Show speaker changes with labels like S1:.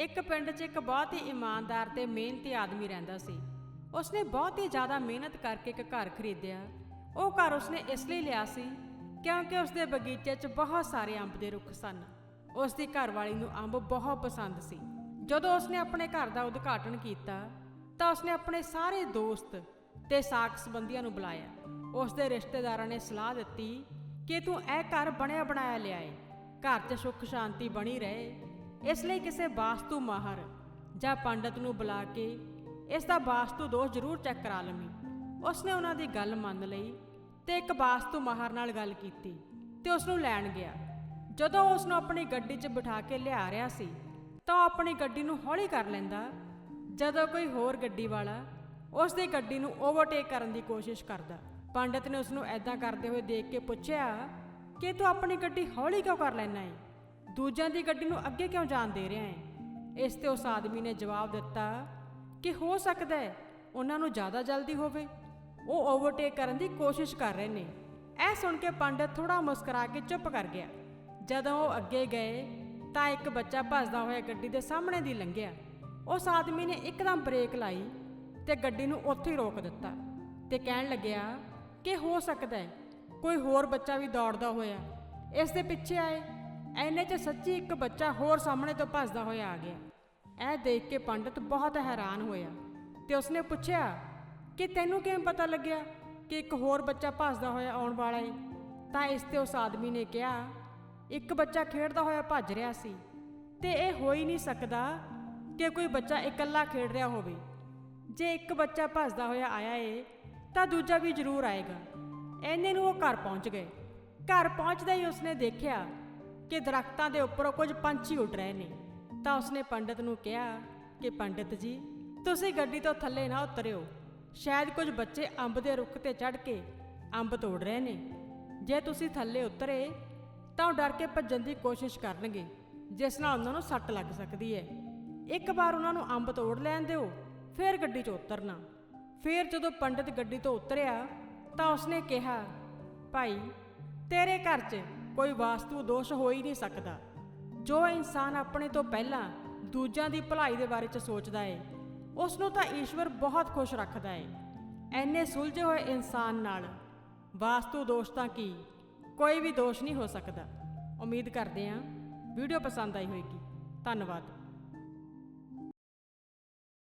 S1: ਇੱਕ ਪਿੰਡ 'ਚ ਇੱਕ ਬਹੁਤ ਹੀ ਇਮਾਨਦਾਰ ਤੇ ਮਿਹਨਤੀ ਆਦਮੀ ਰਹਿੰਦਾ ਸੀ। ਉਸਨੇ ਬਹੁਤ ਹੀ ਜ਼ਿਆਦਾ ਮਿਹਨਤ ਕਰਕੇ ਇੱਕ ਘਰ ਖਰੀਦਿਆ। ਉਹ ਘਰ ਉਸਨੇ ਇਸ ਲਈ ਲਿਆ ਸੀ ਕਿਉਂਕਿ ਉਸਦੇ ਬਗੀਚੇ 'ਚ ਬਹੁਤ ਸਾਰੇ ਅੰਬ ਦੇ ਰੁੱਖ ਸਨ। ਉਸਦੀ ਘਰਵਾਲੀ ਨੂੰ ਅੰਬ ਬਹੁਤ ਪਸੰਦ ਸੀ। ਜਦੋਂ ਉਸਨੇ ਆਪਣੇ ਘਰ ਦਾ ਉਦਘਾਟਨ ਕੀਤਾ ਤਾਂ ਉਸਨੇ ਆਪਣੇ ਸਾਰੇ ਦੋਸਤ ਤੇ ਸਾਕ ਸੰਬੰਧੀਆਂ ਨੂੰ ਬੁਲਾਇਆ। ਉਸਦੇ ਰਿਸ਼ਤੇਦਾਰਾਂ ਨੇ ਸਲਾਹ ਦਿੱਤੀ ਕਿ ਤੂੰ ਇਹ ਘਰ ਬਣਿਆ ਬਣਾਇਆ ਲਿਆਏ। ਘਰ 'ਚ ਸੁੱਖ ਸ਼ਾਂਤੀ ਬਣੀ ਰਹੇ। ਇਸ ਲਈ ਕਿਸੇ ਵਾਸਤੂ ਮਾਹਰ ਜਾਂ ਪੰਡਤ ਨੂੰ ਬੁਲਾ ਕੇ ਇਸ ਦਾ ਵਾਸਤੂ ਦੋਸ਼ ਜ਼ਰੂਰ ਚੈੱਕ ਕਰਾ ਲਵੀਂ। ਉਸਨੇ ਉਹਨਾਂ ਦੀ ਗੱਲ ਮੰਨ ਲਈ ਤੇ ਇੱਕ ਵਾਸਤੂ ਮਾਹਰ ਨਾਲ ਗੱਲ ਕੀਤੀ ਤੇ ਉਸ ਨੂੰ ਲੈਣ ਗਿਆ। ਜਦੋਂ ਉਸ ਨੂੰ ਆਪਣੀ ਗੱਡੀ 'ਚ ਬਿਠਾ ਕੇ ਲਿਆ ਰਿਹਾ ਸੀ, ਤਾਂ ਉਹ ਆਪਣੀ ਗੱਡੀ ਨੂੰ ਹੌਲੀ ਕਰ ਲੈਂਦਾ। ਜਦੋਂ ਕੋਈ ਹੋਰ ਗੱਡੀ ਵਾਲਾ ਉਸ ਦੀ ਗੱਡੀ ਨੂੰ ਓਵਰਟੇਕ ਕਰਨ ਦੀ ਕੋਸ਼ਿਸ਼ ਕਰਦਾ, ਪੰਡਤ ਨੇ ਉਸ ਨੂੰ ਐਦਾਂ ਕਰਦੇ ਹੋਏ ਦੇਖ ਕੇ ਪੁੱਛਿਆ, ਕਿ ਤੂੰ ਆਪਣੀ ਗੱਡੀ ਹੌਲੀ ਕਿਉਂ ਕਰ ਲੈਣਾ ਹੈ ਦੂਜਿਆਂ ਦੀ ਗੱਡੀ ਨੂੰ ਅੱਗੇ ਕਿਉਂ ਜਾਣ ਦੇ ਰਿਹਾ ਹੈ? ਇਸ ਤੇ ਉਸ ਆਦਮੀ ਨੇ ਜਵਾਬ ਦਿੱਤਾ ਕਿ ਹੋ ਸਕਦਾ ਹੈ ਉਹਨਾਂ ਨੂੰ ਜ਼ਿਆਦਾ ਜਲਦੀ ਹੋਵੇ। ਉਹ ਓਵਰਟੇਕ ਕਰਨ ਦੀ ਕੋਸ਼ਿਸ਼ ਕਰ ਰਹੇ ਨੇ। ਇਹ ਸੁਣ ਕੇ ਪੰਡਤ ਥੋੜਾ ਮੁਸਕਰਾ ਕੇ ਚੁੱਪ ਕਰ ਗਿਆ। ਜਦੋਂ ਉਹ ਅੱਗੇ ਗਏ ਤਾਂ ਇੱਕ ਬੱਚਾ ਭੱਜਦਾ ਹੋਇਆ ਗੱਡੀ ਦੇ ਸਾਹਮਣੇ ਦੀ ਲੰਘਿਆ। ਉਸ ਆਦਮੀ ਨੇ ਇੱਕਦਮ ਬ੍ਰੇਕ ਲਾਈ ਤੇ ਗੱਡੀ ਨੂੰ ਉੱਥੇ ਹੀ ਰੋਕ ਦਿੱਤਾ ਤੇ ਕਹਿਣ ਲੱਗਿਆ ਕਿ ਹੋ ਸਕਦਾ ਹੈ ਕੋਈ ਹੋਰ ਬੱਚਾ ਵੀ ਦੌੜਦਾ ਹੋਇਆ। ਇਸ ਦੇ ਪਿੱਛੇ ਆਏ ਐਨੇ 'ਚ ਸੱਚੀ ਇੱਕ ਬੱਚਾ ਹੋਰ ਸਾਹਮਣੇ ਤੋਂ ਭੱਜਦਾ ਹੋਇਆ ਆ ਗਿਆ। ਇਹ ਦੇਖ ਕੇ ਪੰਡਤ ਬਹੁਤ ਹੈਰਾਨ ਹੋਇਆ ਤੇ ਉਸਨੇ ਪੁੱਛਿਆ, ਕਿ ਤੈਨੂੰ ਕਿਵੇਂ ਪਤਾ ਲੱਗਿਆ ਕਿ ਇੱਕ ਹੋਰ ਬੱਚਾ ਭੱਜਦਾ ਹੋਇਆ ਆਉਣ ਵਾਲਾ ਹੈ ਤਾਂ ਇਸ ਤੇ ਉਸ ਆਦਮੀ ਨੇ ਕਿਹਾ, ਇੱਕ ਬੱਚਾ ਖੇਡਦਾ ਹੋਇਆ ਭੱਜ ਰਿਹਾ ਸੀ ਤੇ ਇਹ ਹੋ ਹੀ ਨਹੀਂ ਸਕਦਾ ਕਿ ਕੋਈ ਬੱਚਾ ਇਕੱਲਾ ਖੇਡ ਰਿਹਾ ਹੋਵੇ। ਜੇ ਇੱਕ ਬੱਚਾ ਭੱਜਦਾ ਹੋਇਆ ਆਇਆ ਏ, ਤਾਂ ਦੂਜਾ ਵੀ ਜ਼ਰੂਰ ਆਏਗਾ। ਐਨੇ ਨੂੰ ਉਹ ਘਰ ਪਹੁੰਚ ਗਏ। ਘਰ ਪਹੁੰਚਦੇ ਹੀ ਉਸਨੇ ਦੇਖਿਆ ਕਿ ਦਰਖਤਾਂ ਦੇ ਉੱਪਰੋਂ ਕੁਝ ਪੰਛੀ ਉੱਡ ਰਹੇ ਨੇ। ਤਾਂ ਉਸਨੇ ਪੰਡਤ ਨੂੰ ਕਿਹਾ ਕਿ, ਪੰਡਤ ਜੀ, ਤੁਸੀਂ ਗੱਡੀ ਤੋਂ ਥੱਲੇ ਨਾ ਉਤਰਿਓ। ਸ਼ਾਇਦ ਕੁਝ ਬੱਚੇ ਅੰਬ ਦੇ ਰੁੱਖ ਤੇ ਚੜ੍ਹ ਕੇ ਅੰਬ ਤੋੜ ਰਹੇ ਨੇ। ਜੇ ਤੁਸੀਂ ਥੱਲੇ ਉਤਰੇ, ਤਾਂ ਉਹ ਡਰ ਕੇ ਭੱਜਣ ਦੀ ਕੋਸ਼ਿਸ਼ ਕਰਨਗੇ, ਜਿਸ ਨਾਲ ਉਹਨਾਂ ਨੂੰ ਸੱਟ ਲੱਗ ਸਕਦੀ ਹੈ। ਇੱਕ ਵਾਰ ਉਹਨਾਂ ਨੂੰ ਅੰਬ ਤੋੜ ਲੈਣ ਦਿਓ, ਫਿਰ ਗੱਡੀ 'ਚ ਉਤਰਨਾ। ਫਿਰ ਜਦੋਂ ਪੰਡਿਤ ਗੱਡੀ ਤੋਂ ਉਤਰਿਆ, ਤਾਂ ਉਸਨੇ ਕਿਹਾ, ਭਾਈ, ਤੇਰੇ ਘਰ 'ਚ ਕੋਈ ਵਾਸਤੂ ਦੋਸ਼ ਹੋ ਹੀ ਨਹੀਂ ਸਕਦਾ। ਜੋ ਇਨਸਾਨ ਆਪਣੇ ਤੋਂ ਪਹਿਲਾਂ ਦੂਜਿਆਂ ਦੀ ਭਲਾਈ ਦੇ ਬਾਰੇ 'ਚ ਸੋਚਦਾ ਏ ਉਸ ਨੂੰ ਤਾਂ ਈਸ਼ਵਰ ਬਹੁਤ ਖੁਸ਼ ਰੱਖਦਾ ਏ। ਐਨੇ ਸੁਲਝੇ ਹੋਏ ਇਨਸਾਨ ਨਾਲ ਵਾਸਤੂ ਦੋਸ਼ ਤਾਂ ਕੀ, ਕੋਈ ਵੀ ਦੋਸ਼ ਨਹੀਂ ਹੋ ਸਕਦਾ। ਉਮੀਦ ਕਰਦੇ ਹਾਂ ਵੀਡੀਓ ਪਸੰਦ ਆਈ ਹੋਵੇਗੀ ਧੰਨਵਾਦ।